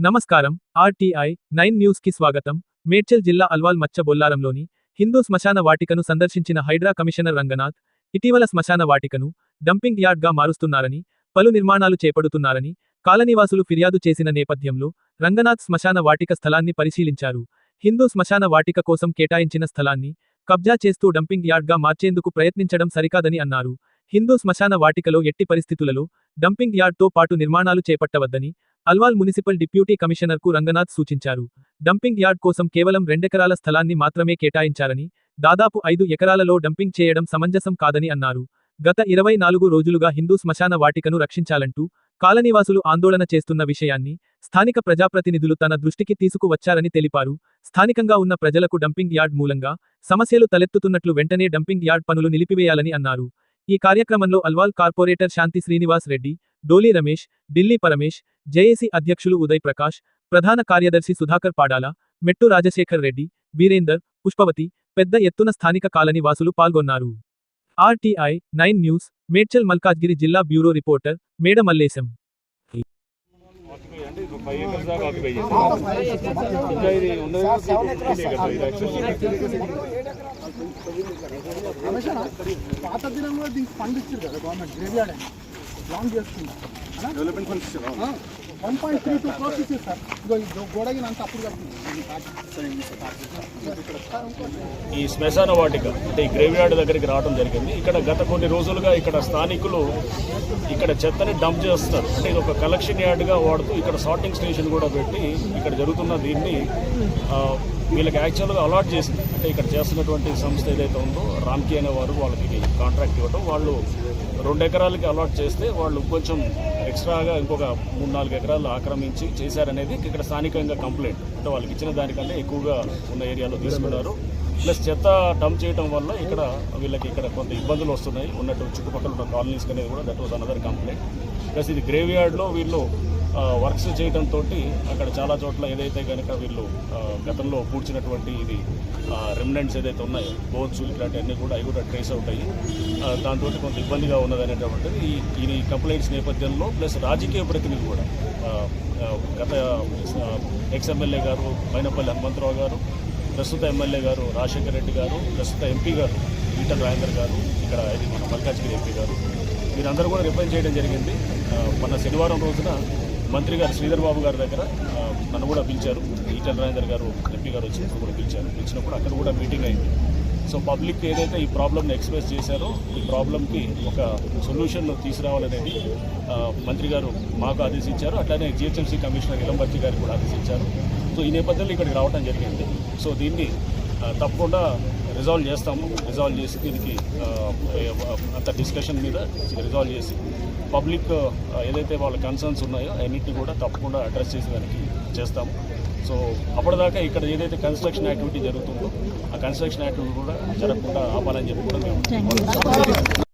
నమస్కారం RTI nine న్యూస్కి స్వాగతం. మేడ్చల్ జిల్లా అల్వాల్ మచ్చ బొల్లారంలోని హిందూ శ్మశాన వాటికను సందర్శించిన హైడ్రా కమిషనర్ రంగనాథ్ ఇటీవల శ్మశాన వాటికను డంపింగ్ యార్డ్గా మారుస్తున్నారని పలు నిర్మాణాలు చేపడుతున్నారని కాలనీవాసులు ఫిర్యాదు చేసిన నేపథ్యంలో రంగనాథ్ శ్మశాన వాటిక స్థలాన్ని పరిశీలించారు. హిందూ శ్మశాన వాటిక కోసం కేటాయించిన స్థలాన్ని కబ్జా చేస్తూ డంపింగ్ యార్డ్గా మార్చేందుకు ప్రయత్నించడం సరికాదని అన్నారు. హిందూ శ్మశాన వాటికలో ఎట్టి పరిస్థితులలో డంపింగ్ యార్డ్తో పాటు నిర్మాణాలు చేపట్టవద్దని అల్వాల్ మున్సిపల్ డిప్యూటీ కమిషనర్కు రంగనాథ్ సూచించారు. డంపింగ్ యార్డ్ కోసం కేవలం రెండెకరాల స్థలాన్ని మాత్రమే కేటాయించారని దాదాపు ఐదు ఎకరాలలో డంపింగ్ చేయడం సమంజసం కాదని అన్నారు. గత ఇరవై నాలుగు రోజులుగా హిందూ శ్మశాన వాటికను రక్షించాలంటూ కాలనీవాసులు ఆందోళన చేస్తున్న విషయాన్ని స్థానిక ప్రజాప్రతినిధులు తన దృష్టికి తీసుకువచ్చారని తెలిపారు. స్థానికంగా ఉన్న ప్రజలకు డంపింగ్ యార్డ్ మూలంగా సమస్యలు తలెత్తుతున్నట్లు వెంటనే డంపింగ్ యార్డ్ పనులు నిలిపివేయాలని అన్నారు. ఈ కార్యక్రమంలో అల్వాల్ కార్పొరేటర్ శాంతి శ్రీనివాస్ రెడ్డి డోలి రమేష్ ఢిల్లీ పరమేష్ జేఏసీ అధ్యక్షులు ఉదయ్ ప్రకాష్ ప్రధాన కార్యదర్శి సుధాకర్ పాడాల మెట్టు రాజశేఖర్ రెడ్డి వీరేందర్ పుష్పవతి పెద్ద ఎత్తున స్థానిక కాలనీ వాసులు పాల్గొన్నారు. RTI nine news Medchal Malkajgiri జిల్లా bureau reporter Meda Mallesham five acres దాకా ఆక్యుపై చేశారు ఇంకా ఇది ఉన్నది పాత దినంలో దీనికి ఫండ్ ఇచ్చారు కదా గవర్నమెంట్ గ్రేవ్యార్డ్ అని. లాంగ్ చేస్తుంది డెవలప్మెంట్ ఫండ్స్ ఇచ్చారు one point three two crores ఇచ్చారు సార్ ఇగో ఈ అంత అప్పుడు ఈ శ్మశాన వాటిక అంటే ఈ గ్రేవ్యార్డ్ దగ్గరికి రావడం జరిగింది. ఇక్కడ గత కొన్ని రోజులుగా ఇక్కడ స్థానికులు ఇక్కడ చెత్తని డంప్ చేస్తారు. అంటే ఇది ఒక కలెక్షన్ యార్డ్గా వాడుతూ ఇక్కడ సార్టింగ్ స్టేషన్ కూడా పెట్టి ఇక్కడ జరుగుతున్న దీన్ని వీళ్ళకి యాక్చువల్గా అలాట్ చేసింది. అంటే ఇక్కడ చేస్తున్నటువంటి సంస్థ ఏదైతే ఉందో రామ్కి అనే వారు వాళ్ళకి కాంట్రాక్ట్ ఇవ్వడం వాళ్ళు రెండు ఎకరాలకి అలాట్ చేస్తే వాళ్ళు కొంచెం ఎక్స్ట్రాగా ఇంకొక మూడు నాలుగు ఎకరాలు ఆక్రమించి చేశారనేది ఇక్కడ స్థానికంగా కంప్లైంట్. అంటే వాళ్ళకి ఇచ్చిన దానికంటే ఎక్కువగా ఉన్న ఏరియాలో తీసుకున్నారు. ప్లస్ చెత్త డంప్ చేయడం వల్ల ఇక్కడ వీళ్ళకి ఇక్కడ కొంత ఇబ్బందులు వస్తున్నాయి. ఉన్నట్టు చుట్టుపక్కల ఉన్న కాలనీస్ అనేది కూడా that was another complaint plus ఇది గ్రేవ్ యార్డ్లో వీళ్ళు వర్క్స్ చేయడంతో అక్కడ చాలా చోట్ల ఏదైతే కనుక వీళ్ళు గతంలో పూడ్చినటువంటి ఇది రెమినెంట్స్ ఏదైతే ఉన్నాయో బోన్స్ ఇట్లాంటివన్నీ కూడా అవి కూడా ట్రేస్ అవుట్ అయ్యి దాంతో కొంత ఇబ్బందిగా ఉన్నదనేటువంటిది ఈ ఈ కంప్లైంట్స్ నేపథ్యంలో ప్లస్ రాజకీయ ప్రతినిధి కూడా గత ఎక్స్ఎమ్మెల్యే గారు పైనపల్లి హనుమంతరావు గారు ప్రస్తుత ఎమ్మెల్యే గారు రాజశేఖర రెడ్డి గారు ప్రస్తుత ఎంపీ గారు ఈటల్ రాజేందర్ గారు ఇక్కడ ఇది మన మల్కాజ్గిరి ఎంపీ గారు వీరందరూ కూడా రిప్లై చేయడం జరిగింది. మన శనివారం రోజున మంత్రి గారు శ్రీధర్ బాబు గారి దగ్గర నన్ను కూడా పిలిచారు. ఈటల రాజేందర్ గారు ఎంపీ గారు వచ్చి కూడా పిలిచారు. పిలిచినప్పుడు అక్కడ కూడా మీటింగ్ అయింది. సో పబ్లిక్ ఏదైతే ఈ ప్రాబ్లమ్ని ఎక్స్ప్రెస్ చేశారో ఈ ప్రాబ్లమ్కి ఒక సొల్యూషన్ తీసుకురావాలనేది మంత్రి గారు మాకు ఆదేశించారు. అట్లానే జిహెచ్ఎంసీ కమిషనర్ ఇలంబర్తి గారికి కూడా ఆదేశించారు. సో ఈ నేపథ్యంలో ఇక్కడికి రావడం జరిగింది. సో దీన్ని తప్పకుండా రిజాల్వ్ చేస్తాము. రిజాల్వ్ చేసి దీనికి అంత డిస్కషన్ మీద రిజాల్వ్ చేసి పబ్లిక్ ఏదైతే వాళ్ళ కన్సర్న్స్ ఉన్నాయో అన్నింటినీ కూడా తప్పకుండా అడ్రస్ చేసేదానికి చేస్తాము. సో అప్పటిదాకా ఇక్కడ ఏదైతే కన్స్ట్రక్షన్ యాక్టివిటీ జరుగుతుందో ఆ కన్స్ట్రక్షన్ యాక్టివిటీ కూడా జరగకుండా ఆపాలని చెప్పి కూడా మేము